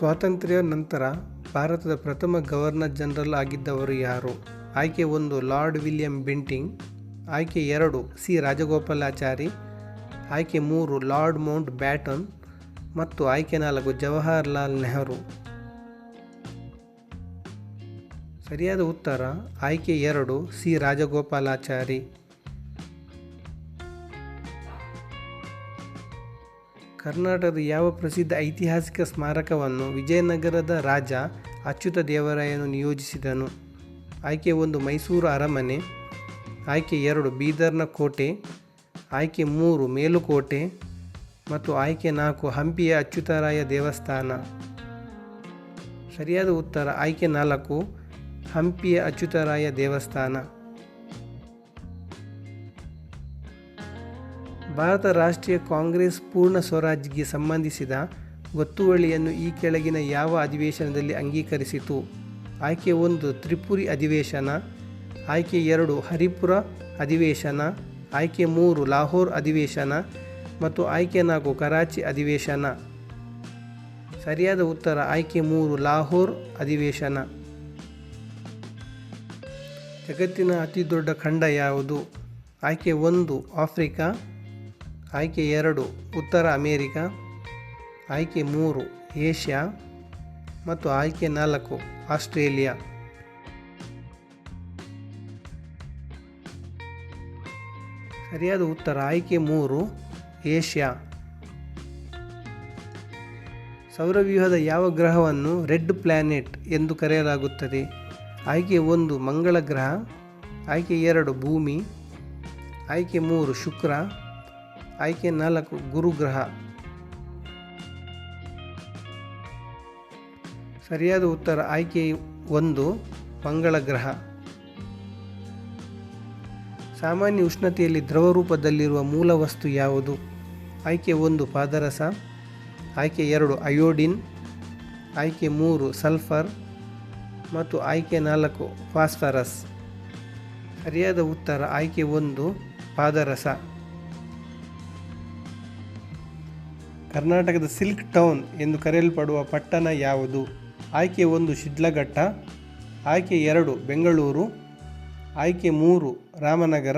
ಸ್ವಾತಂತ್ರ್ಯ ನಂತರ ಭಾರತದ ಪ್ರಥಮ ಗವರ್ನರ್ ಜನರಲ್ ಆಗಿದ್ದವರು ಯಾರು? ಆಯ್ಕೆ ಒಂದು ಲಾರ್ಡ್ ವಿಲಿಯಂ ಬೆಂಟಿಂಗ್, ಆಯ್ಕೆ ಎರಡು ಸಿ ರಾಜಗೋಪಾಲಾಚಾರಿ, ಆಯ್ಕೆ ಮೂರು ಲಾರ್ಡ್ ಮೌಂಟ್ ಬ್ಯಾಟನ್ ಮತ್ತು ಆಯ್ಕೆ ನಾಲ್ಕು ಜವಾಹರ್ಲಾಲ್ ನೆಹರು. ಸರಿಯಾದ ಉತ್ತರ ಆಯ್ಕೆ ಎರಡು ಸಿ ರಾಜಗೋಪಾಲಾಚಾರಿ. ಕರ್ನಾಟಕದ ಯಾವ ಪ್ರಸಿದ್ಧ ಐತಿಹಾಸಿಕ ಸ್ಮಾರಕವನ್ನು ವಿಜಯನಗರದ ರಾಜ ಅಚ್ಯುತ ದೇವರಾಯನು ನಿಯೋಜಿಸಿದನು? ಆಯ್ಕೆ ಒಂದು, ಮೈಸೂರು ಅರಮನೆ. ಆಯ್ಕೆ ಎರಡು, ಬೀದರ್ನ ಕೋಟೆ. ಆಯ್ಕೆ ಮೂರು, ಮೇಲುಕೋಟೆ. ಮತ್ತು ಆಯ್ಕೆ ನಾಲ್ಕು, ಹಂಪಿಯ ಅಚ್ಯುತರಾಯ ದೇವಸ್ಥಾನ. ಸರಿಯಾದ ಉತ್ತರ, ಆಯ್ಕೆ ನಾಲ್ಕು, ಹಂಪಿಯ ಅಚ್ಯುತರಾಯ ದೇವಸ್ಥಾನ. ಭಾರತ ರಾಷ್ಟ್ರೀಯ ಕಾಂಗ್ರೆಸ್ ಪೂರ್ಣ ಸ್ವರಾಜ್ಗೆ ಸಂಬಂಧಿಸಿದ ಗೊತ್ತುವಳಿಯನ್ನು ಈ ಕೆಳಗಿನ ಯಾವ ಅಧಿವೇಶನದಲ್ಲಿ ಅಂಗೀಕರಿಸಿತು? ಆಯ್ಕೆ ಒಂದು ತ್ರಿಪುರಿ ಅಧಿವೇಶನ, ಆಯ್ಕೆ ಎರಡು ಹರಿಪುರ ಅಧಿವೇಶನ, ಆಯ್ಕೆ ಮೂರು ಲಾಹೋರ್ ಅಧಿವೇಶನ ಮತ್ತು ಆಯ್ಕೆ ನಾಲ್ಕು ಕರಾಚಿ ಅಧಿವೇಶನ. ಸರಿಯಾದ ಉತ್ತರ ಆಯ್ಕೆ ಮೂರು ಲಾಹೋರ್ ಅಧಿವೇಶನ. ಜಗತ್ತಿನ ಅತಿ ದೊಡ್ಡ ಖಂಡ ಯಾವುದು? ಆಯ್ಕೆ ಒಂದು ಆಫ್ರಿಕಾ ಆಯ್ಕೆ ಎರಡು, ಉತ್ತರ ಅಮೇರಿಕಾ, ಆಯ್ಕೆ ಮೂರು, ಏಷ್ಯಾ ಮತ್ತು ಆಯ್ಕೆ ನಾಲ್ಕು, ಆಸ್ಟ್ರೇಲಿಯಾ. ಸರಿಯಾದ ಉತ್ತರ, ಆಯ್ಕೆ ಮೂರು, ಏಷ್ಯಾ. ಸೌರವ್ಯೂಹದ ಯಾವ ಗ್ರಹವನ್ನು ರೆಡ್ ಪ್ಲ್ಯಾನೆಟ್ ಎಂದು ಕರೆಯಲಾಗುತ್ತದೆ? ಆಯ್ಕೆ ಒಂದು, ಮಂಗಳ ಗ್ರಹ. ಆಯ್ಕೆ ಎರಡು, ಭೂಮಿ. ಆಯ್ಕೆ ಮೂರು, ಶುಕ್ರ. ಆಯ್ಕೆ ನಾಲ್ಕು ಗುರುಗ್ರಹ. ಸರಿಯಾದ ಉತ್ತರ ಆಯ್ಕೆ ಒಂದು ಮಂಗಳ ಗ್ರಹ. ಸಾಮಾನ್ಯ ಉಷ್ಣತೆಯಲ್ಲಿ ದ್ರವ ರೂಪದಲ್ಲಿರುವ ಮೂಲ ವಸ್ತು ಯಾವುದು? ಆಯ್ಕೆ ಒಂದು ಪಾದರಸ, ಆಯ್ಕೆ ಎರಡು ಅಯೋಡಿನ್, ಆಯ್ಕೆ ಮೂರು ಸಲ್ಫರ್ ಮತ್ತು ಆಯ್ಕೆ ನಾಲ್ಕು ಫಾಸ್ಫರಸ್. ಸರಿಯಾದ ಉತ್ತರ ಆಯ್ಕೆ ಒಂದು ಪಾದರಸ. ಕರ್ನಾಟಕದ ಸಿಲ್ಕ್ ಟೌನ್ ಎಂದು ಕರೆಯಲ್ಪಡುವ ಪಟ್ಟಣ ಯಾವುದು? ಆಯ್ಕೆ ಒಂದು ಶಿಡ್ಲಘಟ್ಟ, ಆಯ್ಕೆ ಎರಡು ಬೆಂಗಳೂರು, ಆಯ್ಕೆ ಮೂರು ರಾಮನಗರ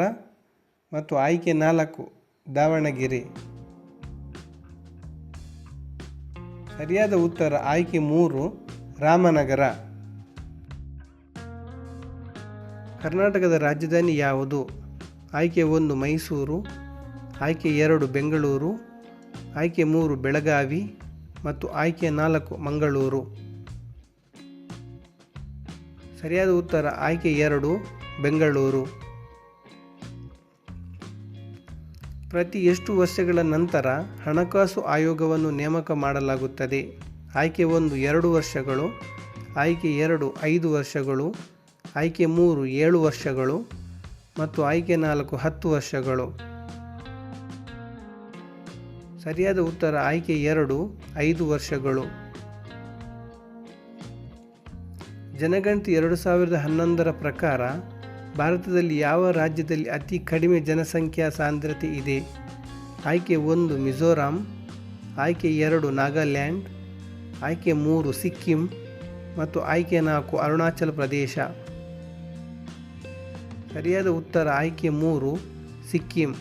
ಮತ್ತು ಆಯ್ಕೆ ನಾಲ್ಕು ದಾವಣಗೆರೆ. ಸರಿಯಾದ ಉತ್ತರ ಆಯ್ಕೆ ಮೂರು ರಾಮನಗರ. ಕರ್ನಾಟಕದ ರಾಜಧಾನಿ ಯಾವುದು? ಆಯ್ಕೆ ಒಂದು ಮೈಸೂರು, ಆಯ್ಕೆ ಎರಡು ಬೆಂಗಳೂರು ಆಯ್ಕೆ ಮೂರು ಬೆಳಗಾವಿ ಮತ್ತು ಆಯ್ಕೆ ನಾಲ್ಕು ಮಂಗಳೂರು. ಸರಿಯಾದ ಉತ್ತರ ಆಯ್ಕೆ ಎರಡು ಬೆಂಗಳೂರು. ಪ್ರತಿ ಎಷ್ಟು ವರ್ಷಗಳ ನಂತರ ಹಣಕಾಸು ಆಯೋಗವನ್ನು ನೇಮಕ ಮಾಡಲಾಗುತ್ತದೆ? ಆಯ್ಕೆ ಒಂದು ಎರಡು ವರ್ಷಗಳು, ಆಯ್ಕೆ ಎರಡು ಐದು ವರ್ಷಗಳು, ಆಯ್ಕೆ ಮೂರು ಏಳು ವರ್ಷಗಳು ಮತ್ತು ಆಯ್ಕೆ ನಾಲ್ಕು ಹತ್ತು ವರ್ಷಗಳು. ಸರಿಯಾದ ಉತ್ತರ ಆಯ್ಕೆ ಎರಡು, ಐದು ವರ್ಷಗಳು. ಜನಗಣತಿ ಎರಡು ಸಾವಿರದ ಹನ್ನೊಂದರ ಪ್ರಕಾರ ಭಾರತದಲ್ಲಿ ಯಾವ ರಾಜ್ಯದಲ್ಲಿ ಅತಿ ಕಡಿಮೆ ಜನಸಂಖ್ಯಾ ಸಾಂದ್ರತೆ ಇದೆ? ಆಯ್ಕೆ ಒಂದು, ಮಿಜೋರಾಂ. ಆಯ್ಕೆ ಎರಡು, ನಾಗಾಲ್ಯಾಂಡ್. ಆಯ್ಕೆ ಮೂರು, ಸಿಕ್ಕಿಂ. ಮತ್ತು ಆಯ್ಕೆ ನಾಲ್ಕು, ಅರುಣಾಚಲ ಪ್ರದೇಶ. ಸರಿಯಾದ ಉತ್ತರ ಆಯ್ಕೆ ಮೂರು, ಸಿಕ್ಕಿಂ.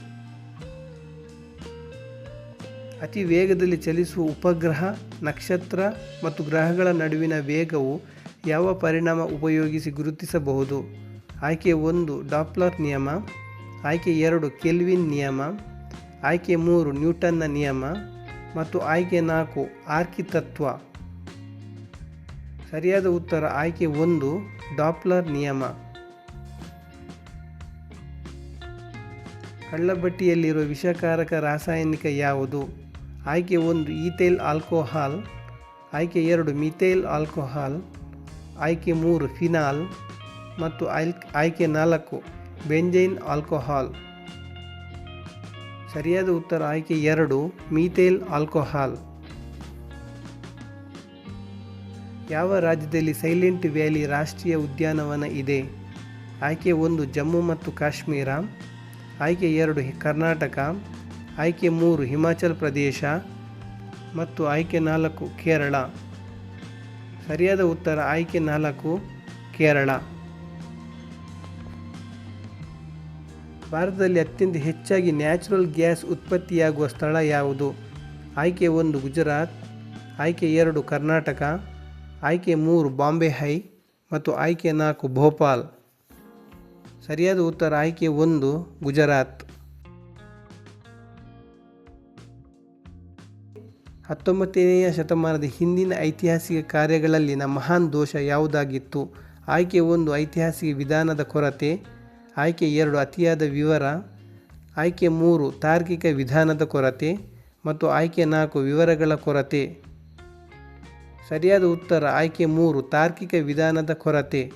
ಅತಿ ವೇಗದಲ್ಲಿ ಚಲಿಸುವ ಉಪಗ್ರಹ, ನಕ್ಷತ್ರ ಮತ್ತು ಗ್ರಹಗಳ ನಡುವಿನ ವೇಗವು ಯಾವ ಪರಿಣಾಮ ಉಪಯೋಗಿಸಿ ಗುರುತಿಸಬಹುದು? ಆಯ್ಕೆ ಒಂದು, ಡಾಪ್ಲರ್ ನಿಯಮ. ಆಯ್ಕೆ ಎರಡು, ಕೆಲ್ವಿನ್ ನಿಯಮ. ಆಯ್ಕೆ ಮೂರು, ನ್ಯೂಟನ್ನ ನಿಯಮ. ಮತ್ತು ಆಯ್ಕೆ ನಾಲ್ಕು, ಆರ್ಕಿ ತತ್ವ. ಸರಿಯಾದ ಉತ್ತರ ಆಯ್ಕೆ ಒಂದು, ಡಾಪ್ಲರ್ ನಿಯಮ. ಕಳ್ಳಬಟ್ಟಿಯಲ್ಲಿರುವ ವಿಷಕಾರಕ ರಾಸಾಯನಿಕ ಯಾವುದು? ಆಯ್ಕೆ ಒಂದು ಈಥೈಲ್ ಆಲ್ಕೋಹಾಲ್ ಆಯ್ಕೆ ಎರಡು ಮಿಥೈಲ್ ಆಲ್ಕೋಹಾಲ್ ಆಯ್ಕೆ ಮೂರು ಫಿನಾಲ್ ಮತ್ತು ಆಯ್ಕೆ ನಾಲ್ಕು ಬೆಂಜೈನ್ ಆಲ್ಕೋಹಾಲ್. ಸರಿಯಾದ ಉತ್ತರ ಆಯ್ಕೆ ಎರಡು ಮೀಥೈಲ್ ಆಲ್ಕೋಹಾಲ್. ಯಾವ ರಾಜ್ಯದಲ್ಲಿ ಸೈಲೆಂಟ್ ವ್ಯಾಲಿ ರಾಷ್ಟ್ರೀಯ ಉದ್ಯಾನವನ ಇದೆ? ಆಯ್ಕೆ ಒಂದು ಜಮ್ಮು ಮತ್ತು ಕಾಶ್ಮೀರ ಆಯ್ಕೆ ಎರಡು ಕರ್ನಾಟಕ ಆಯ್ಕೆ ಮೂರು ಹಿಮಾಚಲ್ ಪ್ರದೇಶ ಮತ್ತು ಆಯ್ಕೆ ನಾಲ್ಕು ಕೇರಳ. ಸರಿಯಾದ ಉತ್ತರ ಆಯ್ಕೆ ನಾಲ್ಕು ಕೇರಳ. ಭಾರತದಲ್ಲಿ ಅತ್ಯಂತ ಹೆಚ್ಚಾಗಿ ನ್ಯಾಚುರಲ್ ಗ್ಯಾಸ್ ಉತ್ಪತ್ತಿಯಾಗುವ ಸ್ಥಳ ಯಾವುದು? ಆಯ್ಕೆ ಒಂದು ಗುಜರಾತ್, ಆಯ್ಕೆ ಎರಡು ಕರ್ನಾಟಕ, ಆಯ್ಕೆ ಮೂರು ಬಾಂಬೆ ಹೈ ಮತ್ತು ಆಯ್ಕೆ ನಾಲ್ಕು ಭೋಪಾಲ್. ಸರಿಯಾದ ಉತ್ತರ ಆಯ್ಕೆ ಒಂದು ಗುಜರಾತ್. ಹತ್ತೊಂಬತ್ತನೆಯ ಶತಮಾನದ ಹಿಂದಿನ ಐತಿಹಾಸಿಕ ಕಾರ್ಯಗಳಲ್ಲಿನ ಮಹಾನ್ ದೋಷ ಯಾವುದಾಗಿತ್ತು? ಆಯ್ಕೆ ಒಂದು ಐತಿಹಾಸಿಕ ವಿಧಾನದ ಕೊರತೆ, ಆಯ್ಕೆ ಎರಡು ಅತಿಯಾದ ವಿವರ, ಆಯ್ಕೆ ಮೂರು ತಾರ್ಕಿಕ ವಿಧಾನದ ಕೊರತೆ ಮತ್ತು ಆಯ್ಕೆ ನಾಲ್ಕು ವಿವರಗಳ ಕೊರತೆ. ಸರಿಯಾದ ಉತ್ತರ, ಆಯ್ಕೆ ಮೂರು ತಾರ್ಕಿಕ ವಿಧಾನದ ಕೊರತೆ.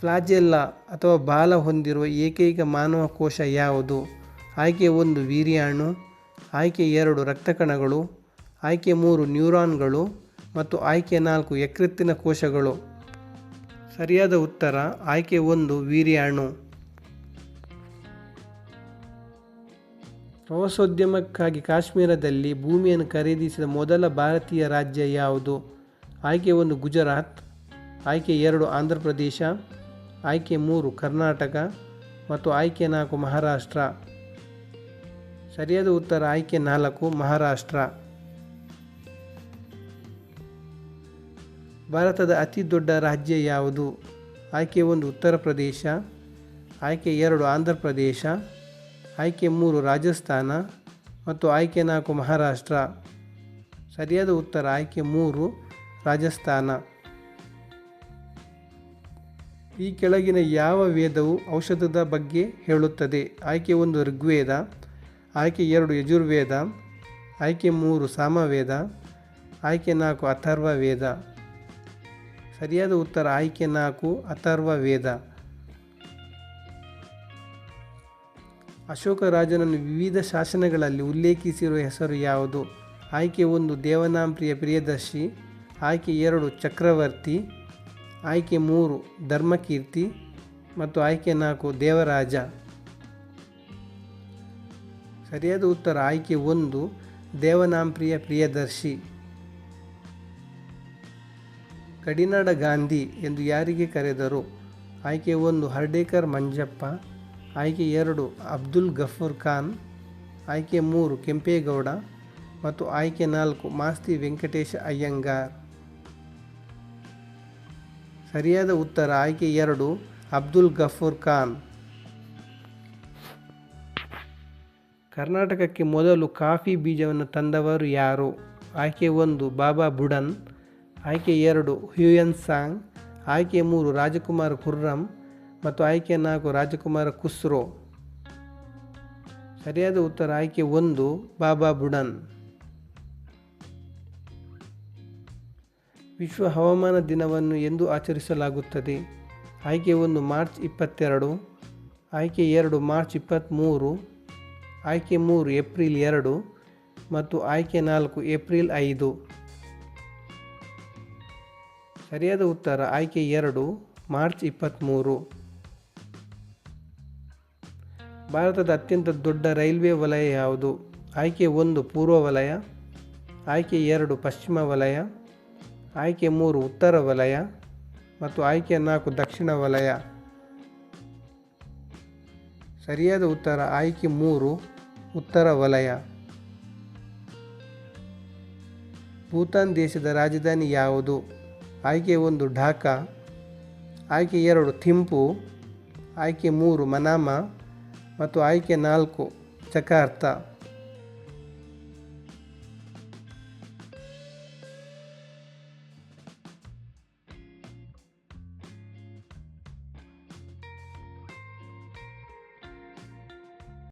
ಫ್ಲಾಜೆಲ್ಲ ಅಥವಾ ಬಾಲ ಹೊಂದಿರುವ ಏಕೈಕ ಮಾನವ ಕೋಶ ಯಾವುದು? ಆಯ್ಕೆ ಒಂದು ವೀರ್ಯಾಣು ಆಯ್ಕೆ ಎರಡು ರಕ್ತಕಣಗಳು, ಆಯ್ಕೆ ಮೂರು ನ್ಯೂರಾನ್ಗಳು ಮತ್ತು ಆಯ್ಕೆ ನಾಲ್ಕು ಯಕೃತ್ತಿನ ಕೋಶಗಳು. ಸರಿಯಾದ ಉತ್ತರ, ಆಯ್ಕೆ ಒಂದು ವೀರ್ಯಾಣು. ಪ್ರವಾಸೋದ್ಯಮಕ್ಕಾಗಿ ಕಾಶ್ಮೀರದಲ್ಲಿ ಭೂಮಿಯನ್ನು ಖರೀದಿಸಿದ ಮೊದಲ ಭಾರತೀಯ ರಾಜ್ಯ ಯಾವುದು? ಆಯ್ಕೆ ಒಂದು ಗುಜರಾತ್, ಆಯ್ಕೆ ಎರಡು ಆಂಧ್ರ ಪ್ರದೇಶ ಆಯ್ಕೆ ಮೂರು ಕರ್ನಾಟಕ ಮತ್ತು ಆಯ್ಕೆ ನಾಲ್ಕು ಮಹಾರಾಷ್ಟ್ರ. ಸರಿಯಾದ ಉತ್ತರ ಆಯ್ಕೆ ನಾಲ್ಕು, ಮಹಾರಾಷ್ಟ್ರ. ಭಾರತದ ಅತಿ ದೊಡ್ಡ ರಾಜ್ಯ ಯಾವುದು? ಆಯ್ಕೆ ಒಂದು, ಉತ್ತರ ಪ್ರದೇಶ. ಆಯ್ಕೆ ಎರಡು, ಆಂಧ್ರ ಪ್ರದೇಶ. ಆಯ್ಕೆ ಮೂರು, ರಾಜಸ್ಥಾನ. ಮತ್ತು ಆಯ್ಕೆ ನಾಲ್ಕು, ಮಹಾರಾಷ್ಟ್ರ. ಸರಿಯಾದ ಉತ್ತರ ಆಯ್ಕೆ ಮೂರು, ರಾಜಸ್ಥಾನ. ಈ ಕೆಳಗಿನ ಯಾವ ವೇದವು ಔಷಧದ ಬಗ್ಗೆ ಹೇಳುತ್ತದೆ? ಆಯ್ಕೆ ಒಂದು, ಋಗ್ವೇದ. ಆಯ್ಕೆ ಎರಡು ಯಜುರ್ವೇದ, ಆಯ್ಕೆ ಮೂರು ಸಾಮವೇದ, ಆಯ್ಕೆ ನಾಲ್ಕು ಅಥರ್ವ ವೇದ ಸರಿಯಾದ ಉತ್ತರ ಆಯ್ಕೆ ನಾಲ್ಕು ಅಥರ್ವ ವೇದ ಅಶೋಕ ರಾಜನನ್ನು ವಿವಿಧ ಶಾಸನಗಳಲ್ಲಿ ಉಲ್ಲೇಖಿಸಿರುವ ಹೆಸರು ಯಾವುದು? ಆಯ್ಕೆ ಒಂದು ದೇವನಾಂಪ್ರಿಯ ಪ್ರಿಯದರ್ಶಿ, ಆಯ್ಕೆ ಎರಡು ಚಕ್ರವರ್ತಿ, ಆಯ್ಕೆ ಮೂರು ಧರ್ಮಕೀರ್ತಿ ಮತ್ತು ಆಯ್ಕೆ ನಾಲ್ಕು ದೇವರಾಜ. ಸರಿಯಾದ ಉತ್ತರ ಆಯ್ಕೆ ಒಂದು ದೇವನಾಂಪ್ರಿಯ ಪ್ರಿಯದರ್ಶಿ. ಕಡಿನಾಡ ಗಾಂಧಿ ಎಂದು ಯಾರಿಗೆ ಕರೆದರು? ಆಯ್ಕೆ ಒಂದು, ಹರ್ಡೇಕರ್ ಮಂಜಪ್ಪ. ಆಯ್ಕೆ ಎರಡು, ಅಬ್ದುಲ್ ಗಫೂರ್ ಖಾನ್. ಆಯ್ಕೆ ಮೂರು, ಕೆಂಪೇಗೌಡ. ಮತ್ತು ಆಯ್ಕೆ ನಾಲ್ಕು, ಮಾಸ್ತಿ ವೆಂಕಟೇಶ ಅಯ್ಯಂಗಾರ್. ಸರಿಯಾದ ಉತ್ತರ ಆಯ್ಕೆ ಎರಡು, ಅಬ್ದುಲ್ ಗಫೂರ್ ಖಾನ್. ಕರ್ನಾಟಕಕ್ಕೆ ಮೊದಲು ಕಾಫಿ ಬೀಜವನ್ನು ತಂದವರು ಯಾರು? ಆಯ್ಕೆ ಒಂದು, ಬಾಬಾ ಬುಡನ್. ಆಯ್ಕೆ ಎರಡು, ಹ್ಯೂಯನ್ ಸಾಂಗ್. ಆಯ್ಕೆ ಮೂರು, ರಾಜಕುಮಾರ್ ಖುರ್ರಂ. ಮತ್ತು ಆಯ್ಕೆ ನಾಲ್ಕು, ರಾಜಕುಮಾರ ಖುಸ್ರೋ. ಸರಿಯಾದ ಉತ್ತರ ಆಯ್ಕೆ ಒಂದು, ಬಾಬಾ ಬುಡನ್. ವಿಶ್ವ ಹವಾಮಾನ ದಿನವನ್ನು ಎಂದು ಆಚರಿಸಲಾಗುತ್ತದೆ. ಆಯ್ಕೆ ಒಂದು, ಮಾರ್ಚ್ ಇಪ್ಪತ್ತೆರಡು. ಆಯ್ಕೆ ಎರಡು, ಮಾರ್ಚ್ ಇಪ್ಪತ್ತ್ಮೂರು. ಆಯ್ಕೆ ಮೂರು ಏಪ್ರಿಲ್ ಎರಡು ಮತ್ತು ಆಯ್ಕೆ ನಾಲ್ಕು ಏಪ್ರಿಲ್ ಐದು. ಸರಿಯಾದ ಉತ್ತರ, ಆಯ್ಕೆ ಎರಡು, ಮಾರ್ಚ್ ಇಪ್ಪತ್ತ್ಮೂರು ಭಾರತದ ಅತ್ಯಂತ ದೊಡ್ಡ ರೈಲ್ವೆ ವಲಯ ಯಾವುದು? ಆಯ್ಕೆ ಒಂದು, ಪೂರ್ವ ವಲಯ. ಆಯ್ಕೆ ಎರಡು, ಪಶ್ಚಿಮ ವಲಯ. ಆಯ್ಕೆ ಮೂರು, ಉತ್ತರ ವಲಯ. ಮತ್ತು ಆಯ್ಕೆ ನಾಲ್ಕು, ದಕ್ಷಿಣ ವಲಯ. ಸರಿಯಾದ ಉತ್ತರ, ಆಯ್ಕೆ ಮೂರು ಉತ್ತರ ವಲಯ. ಭೂತಾನ್ ದೇಶದ ರಾಜಧಾನಿ ಯಾವುದು? ಆಯ್ಕೆ ಒಂದು ಢಾಕಾ, ಆಯ್ಕೆ ಎರಡು ಥಿಂಪು, ಆಯ್ಕೆ ಮೂರು ಮನಾಮ, ಮತ್ತು ಆಯ್ಕೆ ನಾಲ್ಕು ಜಕಾರ್ತ.